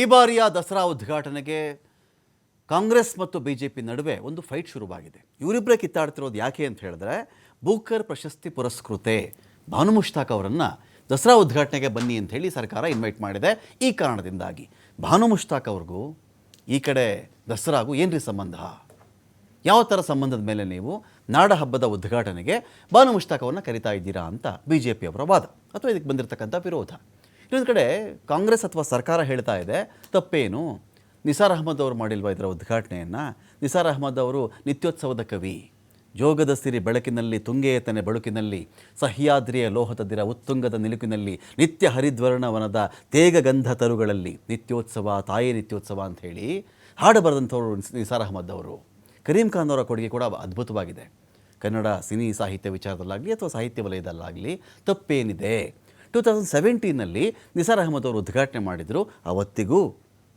ಈ ಬಾರಿಯ ದಸರಾ ಉದ್ಘಾಟನೆಗೆ ಕಾಂಗ್ರೆಸ್ ಮತ್ತು ಬಿ ಜೆ ಪಿ ನಡುವೆ ಒಂದು ಫೈಟ್ ಶುರುವಾಗಿದೆ. ಇವರಿಬ್ಬರೇ ಕಿತ್ತಾಡ್ತಿರೋದು ಯಾಕೆ ಅಂತ ಹೇಳಿದ್ರೆ, ಬೂಕರ್ ಪ್ರಶಸ್ತಿ ಪುರಸ್ಕೃತೆ. ಭಾನು ಮುಷ್ತಾಕ್ ಅವರನ್ನು ದಸರಾ ಉದ್ಘಾಟನೆಗೆ ಬನ್ನಿ ಅಂತ ಹೇಳಿ ಸರ್ಕಾರ ಇನ್ವೈಟ್ ಮಾಡಿದೆ. ಈ ಕಾರಣದಿಂದಾಗಿ ಭಾನು ಮುಷ್ತಾಕ್ ಅವ್ರಿಗೂ ಈ ಕಡೆ ದಸರಾಗೂ ಏನ್ರಿ ಸಂಬಂಧ? ಯಾವ ಥರ ಸಂಬಂಧದ ಮೇಲೆ ನೀವು ನಾಡ ಹಬ್ಬದ ಉದ್ಘಾಟನೆಗೆ ಭಾನು ಮುಷ್ತಾಕ್ ಅವ್ರನ್ನ ಕರಿತಾ ಇದ್ದೀರಾ ಅಂತ ಬಿ ಜೆ ಪಿಯವರ ವಾದ. ಅಥವಾ ಇದಕ್ಕೆ ಬಂದಿರತಕ್ಕಂಥ ವಿರೋಧ. ಇನ್ನೊಂದು ಕಡೆ ಕಾಂಗ್ರೆಸ್ ಅಥವಾ ಸರ್ಕಾರ ಹೇಳ್ತಾ ಇದೆ, ತಪ್ಪೇನು? ನಿಸಾರ್ ಅಹಮದ್ ಅವರು ಮಾಡಿಲ್ವಾ ಇದರ ಉದ್ಘಾಟನೆಯನ್ನು? ನಿಸಾರ್ ಅಹಮದ್ ಅವರು ನಿತ್ಯೋತ್ಸವದ ಕವಿ. ಜೋಗದ ಸಿರಿ ಬೆಳಕಿನಲ್ಲಿ ತುಂಗೆಯತನೆ ಬಳುಕಿನಲ್ಲಿ, ಸಹ್ಯಾದ್ರಿಯ ಲೋಹದದಿರ ಉತ್ತುಂಗದ ನಿಲುಕಿನಲ್ಲಿ, ನಿತ್ಯ ಹರಿದ್ವರ್ಣವನದ ತೇಗಗಂಧ ತರುಗಳಲ್ಲಿ ನಿತ್ಯೋತ್ಸವ, ತಾಯಿ ನಿತ್ಯೋತ್ಸವ ಅಂತ ಹಾಡು ಬರೆದಂಥವ್ರು ನಿಸಾರ್ ಅಹಮದ್ ಅವರು. ಕರೀಂ ಖಾನ್ ಅವರ ಕೊಡುಗೆ ಕೂಡ ಅದ್ಭುತವಾಗಿದೆ. ಕನ್ನಡ ಸಿನಿ ಸಾಹಿತ್ಯ ವಿಚಾರದಲ್ಲಾಗಲಿ ಅಥವಾ ಸಾಹಿತ್ಯ ವಲಯದಲ್ಲಾಗಲಿ ತಪ್ಪೇನಿದೆ? ಟೂ ತೌಸಂಡ್ ಸೆವೆಂಟೀನಲ್ಲಿ ನಿಸಾರ್ ಅಹಮದ್ ಅವರು ಉದ್ಘಾಟನೆ ಮಾಡಿದರು. ಅವತ್ತಿಗೂ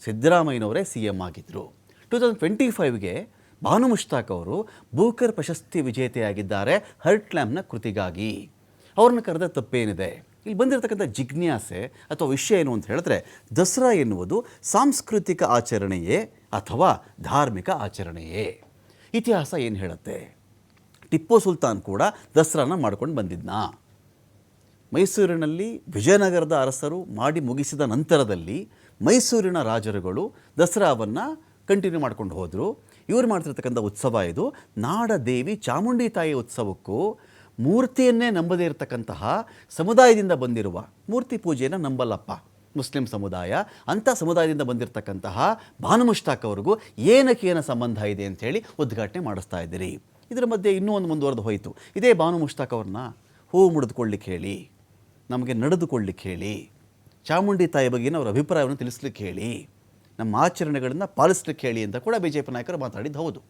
ಸಿದ್ದರಾಮಯ್ಯನವರೇ ಸಿ ಎಂ ಆಗಿದ್ದರು ಟೂ ತೌಸಂಡ್ ಟ್ವೆಂಟಿ ಫೈವ್ಗೆ ಭಾನು ಮುಷ್ತಾಕ್ ಅವರು ಬೂಕರ್ ಪ್ರಶಸ್ತಿ ವಿಜೇತೆಯಾಗಿದ್ದಾರೆ ಹರ್ಟ್ ಲ್ಯಾಮ್ನ ಕೃತಿಗಾಗಿ. ಅವ್ರನ್ನ ಕರೆದ ತಪ್ಪೇನಿದೆ? ಇಲ್ಲಿ ಬಂದಿರತಕ್ಕಂಥ ಜಿಜ್ಞಾಸೆ ಅಥವಾ ವಿಷಯ ಏನು ಅಂತ ಹೇಳಿದ್ರೆ, ದಸರಾ ಎನ್ನುವುದು ಸಾಂಸ್ಕೃತಿಕ ಆಚರಣೆಯೇ ಅಥವಾ ಧಾರ್ಮಿಕ ಆಚರಣೆಯೇ? ಇತಿಹಾಸ ಏನು ಹೇಳುತ್ತೆ? ಟಿಪ್ಪು ಸುಲ್ತಾನ್ ಕೂಡ ದಸರಾನ ಮಾಡ್ಕೊಂಡು ಬಂದಿದ್ನಾ? ಮೈಸೂರಿನಲ್ಲಿ ವಿಜಯನಗರದ ಅರಸರು ಮಾಡಿ ಮುಗಿಸಿದ ನಂತರದಲ್ಲಿ ಮೈಸೂರಿನ ರಾಜರುಗಳು ದಸರಾವನ್ನು ಕಂಟಿನ್ಯೂ ಮಾಡ್ಕೊಂಡು ಹೋದರು. ಇವರು ಮಾಡ್ತಿರ್ತಕ್ಕಂಥ ಉತ್ಸವ ಇದು. ನಾಡದೇವಿ ಚಾಮುಂಡಿ ತಾಯಿ ಉತ್ಸವಕ್ಕೂ ಮೂರ್ತಿಯನ್ನೇ ನಂಬದೇ ಇರತಕ್ಕಂತಹ ಸಮುದಾಯದಿಂದ ಬಂದಿರುವ ಮೂರ್ತಿ ಪೂಜೆಯನ್ನು ನಂಬಲ್ಲಪ್ಪ. ಮುಸ್ಲಿಂ ಸಮುದಾಯ. ಅಂಥ ಸಮುದಾಯದಿಂದ ಬಂದಿರತಕ್ಕಂತಹ ಭಾನು ಮುಷ್ತಾಕ್ ಅವ್ರಿಗೂ ಏನಕ್ಕೆ ಏನ ಸಂಬಂಧ ಇದೆ ಅಂಥೇಳಿ ಉದ್ಘಾಟನೆ ಮಾಡಿಸ್ತಾ ಇದ್ದೀರಿ. ಇದರ ಮಧ್ಯೆ ಇನ್ನೂ ಒಂದು ಮುಂದುವರೆದು ಹೋಯಿತು. ಇದೇ ಭಾನು ಮುಷ್ತಾಕ್ ಅವ್ರನ್ನ ಹೂವು ಮುಡಿದುಕೊಳ್ಳಿಕ್ಕೆ ಹೇಳಿ. ನಮಗೆ ನಡೆದುಕೊಳ್ಳಿಕ್ಕೆ ಹೇಳಿ. ಚಾಮುಂಡಿ ತಾಯಿ ಬಗ್ಗೆನ ಅವರ ಅಭಿಪ್ರಾಯವನ್ನು ತಿಳಿಸ್ಲಿಕ್ಕೆ ಹೇಳಿ. ನಮ್ಮ ಆಚರಣೆಗಳನ್ನು ಪಾಲಿಸ್ಲಿಕ್ಕೆ ಹೇಳಿ ಅಂತ ಕೂಡ ಬಿ ಜೆ ಪಿ ನಾಯಕರು ಮಾತಾಡಿದ್ದು ಹೌದು.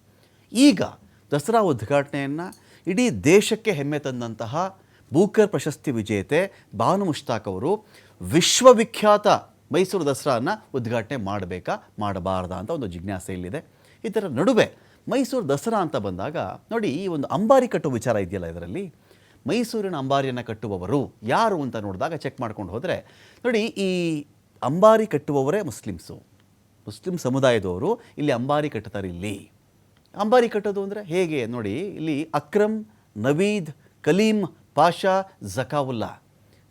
ಈಗ ದಸರಾ ಉದ್ಘಾಟನೆಯನ್ನು ಇಡೀ ದೇಶಕ್ಕೆ ಹೆಮ್ಮೆ ತಂದಂತಹ ಬೂಕರ್ ಪ್ರಶಸ್ತಿ ವಿಜೇತೆ ಭಾನು ಮುಷ್ತಾಕ್ ಅವರು ವಿಶ್ವವಿಖ್ಯಾತ ಮೈಸೂರು ದಸರಾನ ಉದ್ಘಾಟನೆ ಮಾಡಬೇಕಾ, ಮಾಡಬಾರ್ದಾ ಅಂತ ಒಂದು ಜಿಜ್ಞಾಸೆ ಇಲ್ಲಿದೆ. ಇದರ ನಡುವೆ ಮೈಸೂರು ದಸರಾ ಅಂತ ಬಂದಾಗ ನೋಡಿ ಈ ಒಂದು ಅಂಬಾರಿ ಕಟ್ಟುವ ವಿಚಾರ ಇದೆಯಲ್ಲ ಇದರಲ್ಲಿ? ಮೈಸೂರಿನ ಅಂಬಾರಿಯನ್ನು ಕಟ್ಟುವವರು ಯಾರು ಅಂತ ನೋಡಿದಾಗ ಚೆಕ್ ಮಾಡ್ಕೊಂಡು ಹೋದರೆ, ನೋಡಿ ಈ ಅಂಬಾರಿ ಕಟ್ಟುವವರೇ ಮುಸ್ಲಿಮ್ಸು. ಮುಸ್ಲಿಂ ಸಮುದಾಯದವರು ಇಲ್ಲಿ ಅಂಬಾರಿ ಕಟ್ಟುತ್ತಾರೆ ಇಲ್ಲಿ. ಅಂಬಾರಿ ಕಟ್ಟೋದು ಅಂದರೆ ಹೇಗೆ? ನೋಡಿ, ಇಲ್ಲಿ ಅಕ್ರಮ್ ನವೀದ್, ಕಲೀಂ, ಪಾಷಾ, ಜಕಾವುಲ್ಲಾ.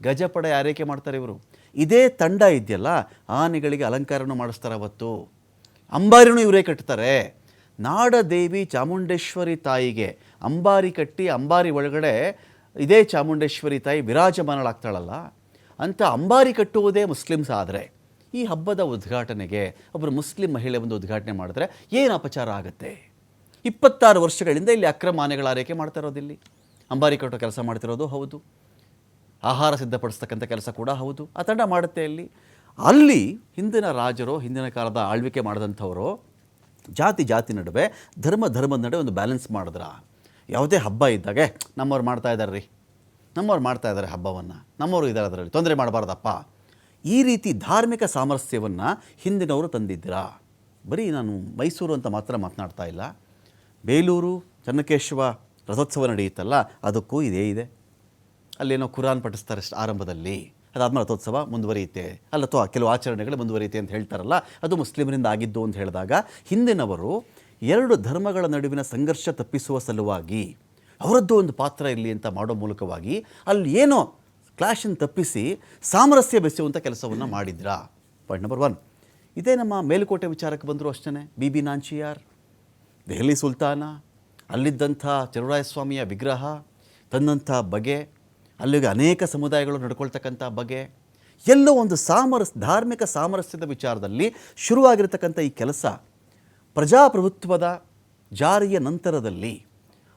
ಗಜಪಡೆ ಆರೈಕೆ ಮಾಡ್ತಾರೆ ಇವರು. ಇದೇ ತಂಡ ಇದೆಯಲ್ಲ, ಆನೆಗಳಿಗೆ ಅಲಂಕಾರನೂ ಮಾಡಿಸ್ತಾರೆ ಅವತ್ತು. ಅಂಬಾರಿನೂ ಇವರೇ ಕಟ್ತಾರೆ. ನಾಡದೇವಿ ಚಾಮುಂಡೇಶ್ವರಿ ತಾಯಿಗೆ ಅಂಬಾರಿ ಕಟ್ಟಿ ಅಂಬಾರಿ ಒಳಗಡೆ ಇದೇ ಚಾಮುಂಡೇಶ್ವರಿ ತಾಯಿ ವಿರಾಜಮಾನಳಾಗ್ತಾಳಲ್ಲ, ಅಂತ ಅಂಬಾರಿ ಕಟ್ಟುವುದೇ ಮುಸ್ಲಿಮ್ಸ್ ಆದರೆ, ಈ ಹಬ್ಬದ ಉದ್ಘಾಟನೆಗೆ ಒಬ್ಬರು ಮುಸ್ಲಿಂ ಮಹಿಳೆ ಒಂದು ಉದ್ಘಾಟನೆ ಮಾಡಿದ್ರೆ ಏನು ಅಪಚಾರ ಆಗುತ್ತೆ? ಇಪ್ಪತ್ತಾರು ವರ್ಷಗಳಿಂದ ಇಲ್ಲಿ ಅಕ್ರಮ ಆನೆಗಳ ಆರೈಕೆ ಮಾಡ್ತಾ ಇರೋದಿಲ್ಲಿ ಅಂಬಾರಿ ಕಟ್ಟೋ ಕೆಲಸ ಮಾಡ್ತಿರೋದು ಹೌದು. ಆಹಾರ ಸಿದ್ಧಪಡಿಸ್ತಕ್ಕಂಥ ಕೆಲಸ ಕೂಡ ಹೌದು. ಆ ತಂಡ ಮಾಡುತ್ತೆ ಅಲ್ಲಿ ಅಲ್ಲಿ ಹಿಂದಿನ ರಾಜರು, ಹಿಂದಿನ ಕಾಲದ ಆಳ್ವಿಕೆ ಮಾಡಿದಂಥವರು ಜಾತಿ ಜಾತಿ ನಡುವೆ, ಧರ್ಮ ಧರ್ಮದ ನಡುವೆ ಒಂದು ಬ್ಯಾಲೆನ್ಸ್ ಮಾಡಿದ್ರ? ಯಾವುದೇ ಹಬ್ಬ ಇದ್ದಾಗೆ ನಮ್ಮವ್ರು ಮಾಡ್ತಾ ಇದ್ದಾರೆ ರೀ. ನಮ್ಮವ್ರು ಮಾಡ್ತಾ ಇದ್ದಾರೆ ಹಬ್ಬವನ್ನು. ನಮ್ಮವರು ಇದ್ದಾರೆ ಅದರಲ್ಲಿ. ತೊಂದರೆ ಮಾಡಬಾರ್ದಪ್ಪ. ಈ ರೀತಿ ಧಾರ್ಮಿಕ ಸಾಮರಸ್ಯವನ್ನು ಹಿಂದಿನವರು ತಂದಿದ್ದೀರಾ? ಬರೀ ನಾನು ಮೈಸೂರು ಅಂತ ಮಾತ್ರ ಮಾತನಾಡ್ತಾ ಇಲ್ಲ. ಬೇಲೂರು, ಚನ್ನಕೇಶವ ರಥೋತ್ಸವ ನಡೆಯುತ್ತಲ್ಲ, ಅದಕ್ಕೂ ಇದೇ ಇದೆ. ಅಲ್ಲೇನೋ ಕುರಾನ್ ಪಠಿಸ್ತಾರೆ ಆರಂಭದಲ್ಲಿ. ಅದಾದ್ಮೇಲೆ ರಥೋತ್ಸವ ಮುಂದುವರಿಯುತ್ತೆ. ಅಲ್ಲ ಅಥವಾ ಕೆಲವು ಆಚರಣೆಗಳು ಮುಂದುವರಿಯುತ್ತೆ ಅಂತ ಹೇಳ್ತಾರಲ್ಲ, ಅದು ಮುಸ್ಲಿಮರಿಂದ ಆಗಿದ್ದು ಅಂತ ಹೇಳಿದಾಗ ಹಿಂದಿನವರು ಎರಡು ಧರ್ಮಗಳ ನಡುವಿನ ಸಂಘರ್ಷ ತಪ್ಪಿಸುವ ಸಲುವಾಗಿ ಅವರದ್ದು ಒಂದು ಪಾತ್ರ ಇರಲಿ ಅಂತ ಮಾಡೋ ಮೂಲಕವಾಗಿ ಅಲ್ಲಿ ಏನೋ ಕ್ಲಾಶನ್ನು ತಪ್ಪಿಸಿ ಸಾಮರಸ್ಯ ಬೆಸೆಯುವಂಥ ಕೆಲಸವನ್ನು ಮಾಡಿದ್ರಾ? ಪಾಯಿಂಟ್ ನಂಬರ್ ಒನ್ ಇದೇ ನಮ್ಮ ಮೇಲುಕೋಟೆ ವಿಚಾರಕ್ಕೆ ಬಂದರು ಅಷ್ಟೇ ಬಿ ಬಿ ನಾಂಚಿಯಾರ್ ದೆಹಲಿ ಸುಲ್ತಾನ, ಅಲ್ಲಿದ್ದಂಥ ಚರುರಾಯಸ್ವಾಮಿಯ ವಿಗ್ರಹ ತಂದಂಥ ಬಗೆ, ಅಲ್ಲಿಗೆ ಅನೇಕ ಸಮುದಾಯಗಳು ನಡ್ಕೊಳ್ತಕ್ಕಂಥ ಬಗೆ, ಎಲ್ಲೋ ಒಂದು ಸಾಮರಸ್, ಧಾರ್ಮಿಕ ಸಾಮರಸ್ಯದ ವಿಚಾರದಲ್ಲಿ ಶುರುವಾಗಿರತಕ್ಕಂಥ ಈ ಕೆಲಸ ಪ್ರಜಾಪ್ರಭುತ್ವದ ಜಾರಿಯ ನಂತರದಲ್ಲಿ,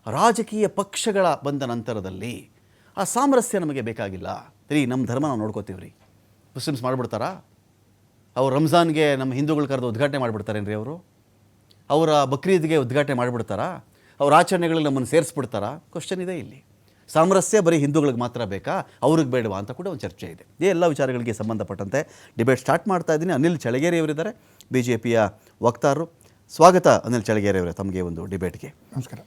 ರಾಜಕೀಯ ಪಕ್ಷಗಳ ಬಂದ ನಂತರದಲ್ಲಿ ಆ ಸಾಮರಸ್ಯ ನಮಗೆ ಬೇಕಾಗಿಲ್ಲ. ರೀ ನಮ್ಮ ಧರ್ಮ ನಾವು ನೋಡ್ಕೋತೀವಿ ರೀ ಮುಸ್ಲಿಮ್ಸ್ ಮಾಡಿಬಿಡ್ತಾರಾ? ಅವ್ರು ರಂಜಾನ್ಗೆ ನಮ್ಮ ಹಿಂದೂಗಳು ಕರೆದು ಉದ್ಘಾಟನೆ ಮಾಡಿಬಿಡ್ತಾರೇನ್ರಿ ಅವರು? ಅವರ ಬಕ್ರೀದ್ಗೆ ಉದ್ಘಾಟನೆ ಮಾಡಿಬಿಡ್ತಾರಾ? ಅವ್ರ ಆಚರಣೆಗಳು ನಮ್ಮನ್ನು ಸೇರಿಸ್ಬಿಡ್ತಾರಾ? ಕ್ವಶನ್ ಇದೆ ಇಲ್ಲಿ. ಸಾಮರಸ್ಯ ಬರೀ ಹಿಂದೂಗಳಿಗೆ ಮಾತ್ರ ಬೇಕಾ? ಅವ್ರಿಗೆ ಬೇಡವಾ ಅಂತ ಕೂಡ ಒಂದು ಚರ್ಚೆ ಇದೆ. ಇದೇ ಎಲ್ಲ ವಿಚಾರಗಳಿಗೆ ಸಂಬಂಧಪಟ್ಟಂತೆ ಡಿಬೇಟ್ ಸ್ಟಾರ್ಟ್ ಮಾಡ್ತಾ ಇದ್ದೀನಿ. ಅನಿಲ್ ಚಳಗೇರಿಯವರಿದ್ದಾರೆ ಬಿ ಜೆ ಪಿಯ ವಕ್ತಾರರು. ಸ್ವಾಗತ ಅನಿಲ್ ಚಳಗೇರಿ ಅವರೇ ತಮಗೆ ಒಂದು ಡಿಬೇಟ್ಗೆ ನಮಸ್ಕಾರ.